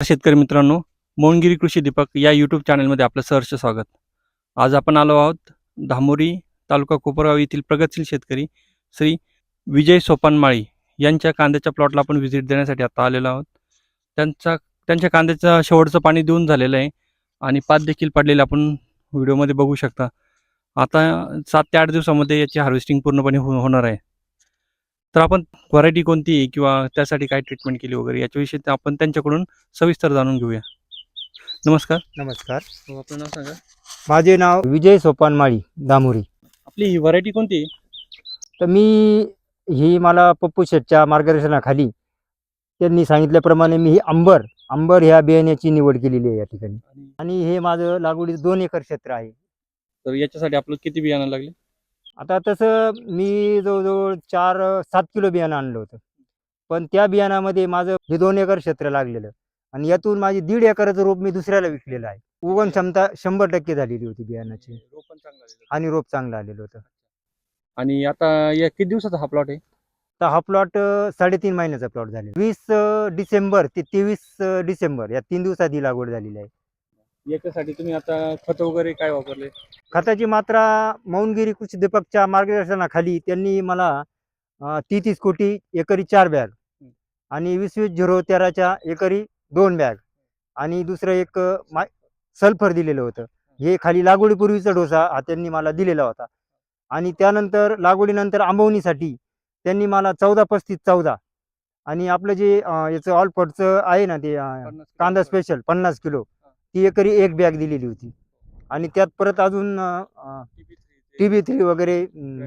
शेतकरी मित्रांनो मोहनगिरी कृषी दीपक या यूट्यूब चॅनलमध्ये आपलं सहर्ष स्वागत. आज आपण आलो आहोत धामोरी तालुका कोपरगाव येथील प्रगतशील शेतकरी श्री विजय सोपानमाळी यांच्या कांद्याच्या प्लॉटला आपण व्हिजिट देण्यासाठी आता आलेलो आहोत. त्यांचा त्यांच्या कांद्याचं शेवटचं पाणी देऊन झालेलं आहे आणि पात देखील पडलेलं आपण व्हिडिओमध्ये बघू शकता. आता सात ते आठ दिवसामध्ये याची हार्वेस्टिंग पूर्णपणे हो होणार आहे. तर आपण व्हरायटी कोणती आहे किंवा त्यासाठी काय ट्रीटमेंट केली वगैरे याच्याविषयी आपण त्यांच्याकडून सविस्तर जाणून घेऊया. नमस्कार. नमस्कार. हो, आपलं नाव सांगा. माझे नाव विजय सोपान माळी दामुरी. आपली ही व्हरायटी कोणती आहे? तर मी ही मला पप्पू शेटच्या मार्गदर्शनाखाली त्यांनी सांगितल्याप्रमाणे मी ही अंबर अंबर ह्या बियाण्याची निवड केलेली आहे या ठिकाणी. आणि आणि हे माझं लागवडीचं दोन एकर क्षेत्र आहे. तर याच्यासाठी आपलं किती बियाणं लागले? आता तसं मी जवळजवळ चार सात किलो बियाणं आणलं होतं. पण त्या बियाणामध्ये माझं हे दोन एकर क्षेत्र लागलेलं. आणि यातून माझी दीड एकराचं रोप मी दुसऱ्याला विकलेलं आहे. उगवण क्षमता शंभर टक्के झालेली होती बियाणाची. आणि रोप चांगलं आलेलं होतं. आणि आता या किती दिवसाचा हा प्लॉट आहे? तर हा प्लॉट साडेतीन महिन्याचा प्लॉट झालेला. वीस डिसेंबर ते तेवीस डिसेंबर या तीन दिवसात ही लागवड झालेली आहे. याच्यासाठी तुम्ही आता खत वगैरे काय वापरले? खताची मात्रा मौनगिरी कृषी दीपकच्या मार्गदर्शनाखाली त्यांनी मला अ, तेहतीस कोटी एकरी चार बॅग आणि वीस वीस झिरो तेराच्या एकरी दोन बॅग आणि दुसरं एक अ, मा सल्फर दिलेलं होतं. हे खाली लागवडीपूर्वीचा डोसा हा त्यांनी मला दिलेला होता. आणि त्यानंतर लागवडीनंतर आंबवणीसाठी त्यांनी मला चौदा पस्तीस चौदा आणि आपलं जे अ, याचं ऑलपटचं आहे ना ते अ, कांदा स्पेशल पन्नास किलो ती एकरी एक बॅग दिलेली होती. आणि त्यात परत अजून टी बी थ्री वगैरे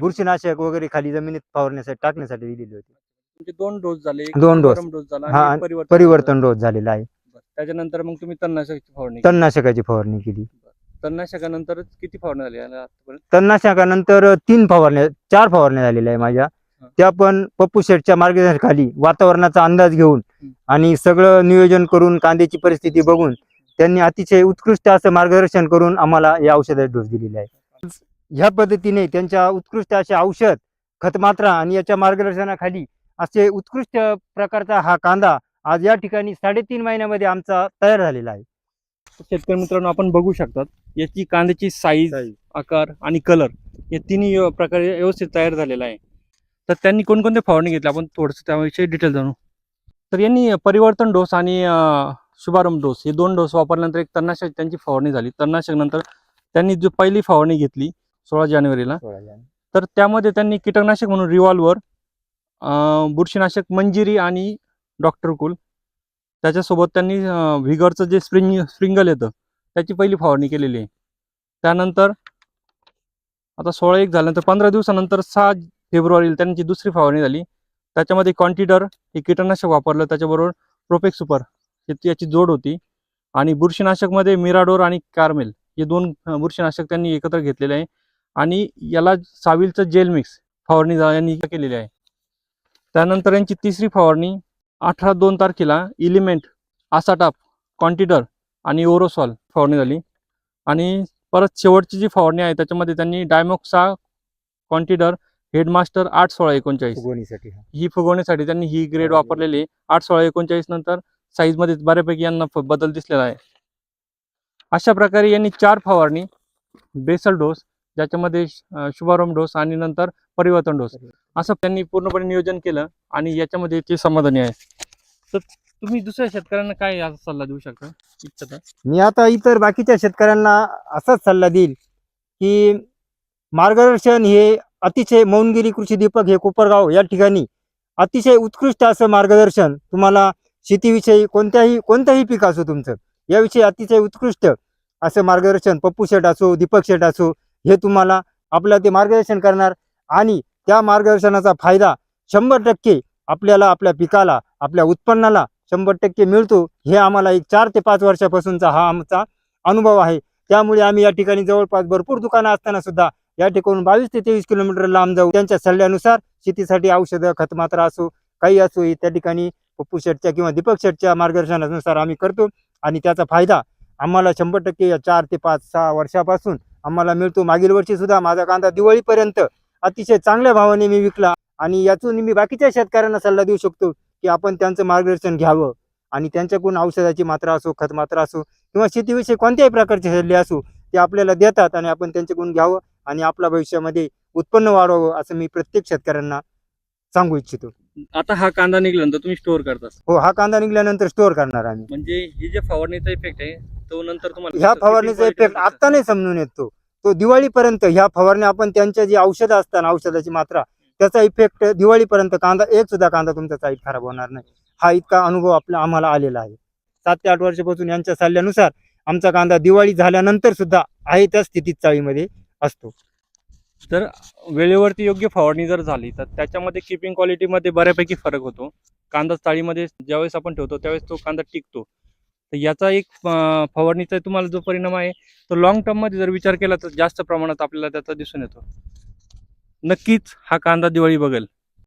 बुरशीनाशक वगैरे खाली जमिनीत फवारण्यासाठी टाकण्यासाठी दिलेली होती. म्हणजे दोन डोस झाले दोन डोस. झाला हा, परिवर्तन डोस झालेला आहे. त्याच्यानंतर मग तुम्ही तणनाशकाची फवारणी केली. तणनाशकाची फवारणी केली. तणनाशकानंतर किती फवारणी झाली याला आतापर्यंत? तणनाशकानंतर तीन फवारण्या चार फवारण्या झालेल्या आहे माझ्या. त्या पण पप्पू शेठच्या मार्गदर्शनाखाली वातावरणाचा अंदाज घेऊन आणि सगळं नियोजन करून कांद्याची परिस्थिती बघून त्यांनी अतिशय उत्कृष्ट असं मार्गदर्शन करून आम्हाला या औषधाचे डोस दिलेले आहे. ह्या पद्धतीने त्यांच्या उत्कृष्ट असे औषध खतमात्रा आणि याच्या मार्गदर्शनाखाली असे उत्कृष्ट प्रकारचा हा कांदा आज या ठिकाणी साडेतीन महिन्यामध्ये आमचा तयार झालेला आहे. शेतकरी मित्रांनो आपण बघू शकतात याची कांद्याची साईज आकार आणि कलर या तिन्ही प्रकारे व्यवस्थित तयार झालेला आहे. तर त्यांनी कोणकोणते फवारणी घेतली? आपण थोडंसं त्याविषयी डिटेल जाणू. तर यांनी परिवर्तन डोस आणि शुभारंभ डोस. हे दोन डोस वापरल्यानंतर एक तणनाशक त्यांची फवारणी झाली. तणनाशक नंतर त्यांनी जो पहिली फवारणी घेतली सोळा जानेवारीला तर त्यामध्ये त्यांनी कीटकनाशक म्हणून रिव्हॉल्वर बुरशीनाशक मंजिरी आणि डॉक्टर कुल त्याच्यासोबत त्यांनी व्हिगरचं जे स्प्रिंग स्प्रिंगल येतं त्याची पहिली फवारणी केलेली आहे. त्यानंतर आता सोळा एक झाल्यानंतर पंधरा दिवसानंतर सहा फेब्रुवारीला त्यांची दुसरी फवारणी झाली. त्याच्यामध्ये कॉन्टिडर हे कीटकनाशक वापरलं त्याच्याबरोबर प्रोपेक सुपर याची जोड होती. आणि बुरशीनाशकमध्ये मिराडोर आणि कार्मेल हे दोन बुरशीनाशक त्यांनी एकत्र घेतलेले आहे. आणि याला साविलचं जेल मिक्स फवारणी यांनी केलेली आहे. त्यानंतर यांची तिसरी फवारणी अठरा दोन तारखेला इलिमेंट आसाटाप कॉन्टिडर आणि ओरोसॉल फवारणी झाली. आणि परत शेवटची जी फवारणी आहे त्याच्यामध्ये त्यांनी डायमॉक्सा कॉन्टिडर हेडमास्टर आठ सोळा एकोणचाळीस. फुगवणीसाठी ही. फुगवण्यासाठी त्यांनी ही ग्रेड वापरलेली आहे. आठ सोळा एकोणचाळीस नंतर साईजमध्ये बऱ्यापैकी यांना बदल दिसलेला आहे. अशा प्रकारे यांनी चार फवारणी बेसल डोस ज्याच्यामध्ये शुभारंभ डोस आणि नंतर परिवर्तन डोस असं त्यांनी पूर्णपणे नियोजन केलं आणि याच्यामध्ये ते समाधानी आहे तर तुम्ही दुसऱ्या शेतकऱ्यांना काय असा सल्ला देऊ शकता? इच्छता मी आता इतर बाकीच्या शेतकऱ्यांना असाच सल्ला देईल की मार्गदर्शन हे अतिशय मौनगिरी कृषी दीपक हे कोपरगाव या ठिकाणी अतिशय उत्कृष्ट असं मार्गदर्शन तुम्हाला शेतीविषयी कोणत्याही कोणत्याही पीक असो तुमचं याविषयी अतिशय उत्कृष्ट असं मार्गदर्शन पप्पू शेठ असो दीपक शेठ असो हे तुम्हाला आपलं ते मार्गदर्शन करणार आणि त्या मार्गदर्शनाचा फायदा शंभर टक्के आपल्याला आपल्या पिकाला आपल्या उत्पन्नाला शंभर टक्के मिळतो. हे आम्हाला एक चार ते पाच वर्षापासूनचा हा आमचा अनुभव आहे. त्यामुळे आम्ही या ठिकाणी जवळपास भरपूर दुकानं असताना सुद्धा या ठिकाणून बावीस ते तेवीस किलोमीटर लांब जाऊ त्यांच्या सल्ल्यानुसार शेतीसाठी औषधं खतमात्रा असो काही असो त्या ठिकाणी पप्पू शेटच्या किंवा दीपक शेटच्या मार्गदर्शनानुसार आम्ही करतो आणि त्याचा फायदा आम्हाला शंभर टक्के चार ते पाच सहा वर्षापासून आम्हाला मिळतो. मागील वर्षीसुद्धा माझा कांदा दिवाळीपर्यंत अतिशय चांगल्या भावाने मी विकला आणि यातून मी बाकीच्या शेतकऱ्यांना सल्ला देऊ शकतो की आपण त्यांचं मार्गदर्शन घ्यावं आणि त्यांच्याकडून औषधाची मात्रा असो खत मात्रा असो किंवा शेतीविषयी कोणत्याही प्रकारचे सल्ले असो ते आपल्याला देतात आणि आपण त्यांच्याकडून घ्यावं आणि आपल्या भविष्यामध्ये उत्पन्न वाढवावं असं मी प्रत्येक शेतकऱ्यांना सांगू इच्छितो. आता हा कांदा निघाल्यानंतर तुम्ही स्टोअर करता हो हा कांदा निघाल्यानंतर स्टोअर करणार आम्ही. म्हणजे ही जे फवारणीचा इफेक्ट आहे तो नंतर तुम्हाला ह्या फवारणीचा इफेक्ट आता नाही समजून येतो तो. दिवाळीपर्यंत ह्या फवारणी आपण त्यांच्या जी औषधं असतात औषधाची मात्रा त्याचा इफेक्ट दिवाळीपर्यंत कांदा एक सुद्धा कांदा तुमचा साईट खराब होणार नाही. हा इतका अनुभव आपला आम्हाला आलेला आहे. सात ते आठ वर्षापासून यांच्या सल्ल्यानुसार आमचा कांदा दिवाळी झाल्यानंतर सुद्धा आहे त्या स्थितीत चाळीमध्ये असतो. तर वेळेवरती योग्य फवारणी जर झाली तर त्याच्यामध्ये किपिंग क्वालिटीमध्ये बऱ्यापैकी फरक होतो. कांदा चाळीमध्ये ज्यावेळेस आपण ठेवतो त्यावेळेस तो कांदा टिकतो. तर याचा एक फवारणीचा तुम्हाला जो परिणाम आहे तो लॉंग टर्ममध्ये जर विचार केला तर जास्त प्रमाणात आपल्याला त्याचा दिसून येतो. नक्कीच हा कांदा दिवाळी बघेल.